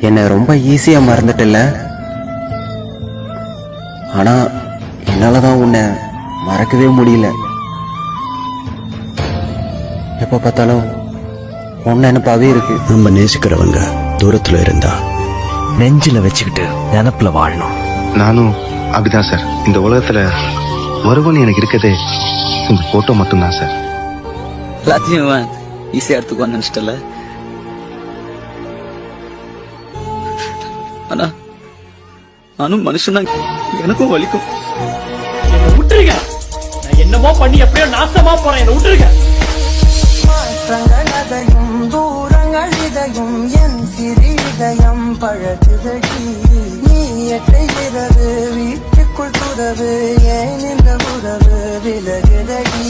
என்னை ரொம்ப ஈஸியா மறந்துட்டல ஆனா என்னாலதான் உன்னை மறக்கவே முடியல. எப்ப பார்த்தாலும் உன்னை நினைப்பாவே இருக்கு. நம்ம நேசிக்கிறவங்க தூரத்துல இருந்தா நெஞ்சில வச்சுக்கிட்டு நினப்புல வாழணும். நானும் அப்படிதான் சார். இந்த உலகத்துல ஒருவன் எனக்கு இருக்கதே இந்த போட்டோ மட்டும்தான் சார். எல்லாத்தையும் ஈஸியா எடுத்துக்குவான்னு நினைச்சிட்டல ஆனா நானும் மனுஷன் எனக்கும் வலிக்கும். என்னை விட்டுருங்க. நான் என்னமோ பண்ணி எப்படியோ நாசமா போறேன். என்னை விட்டுருங்க. மாற்றங்கள் அதையும் தூரங்கள் இதையும் என் சிறு இதயம் பழகுதடி நீ எட்டுகிறது வீட்டுக்குள் துறவு ஏன் இந்த உறவு விலகுதடி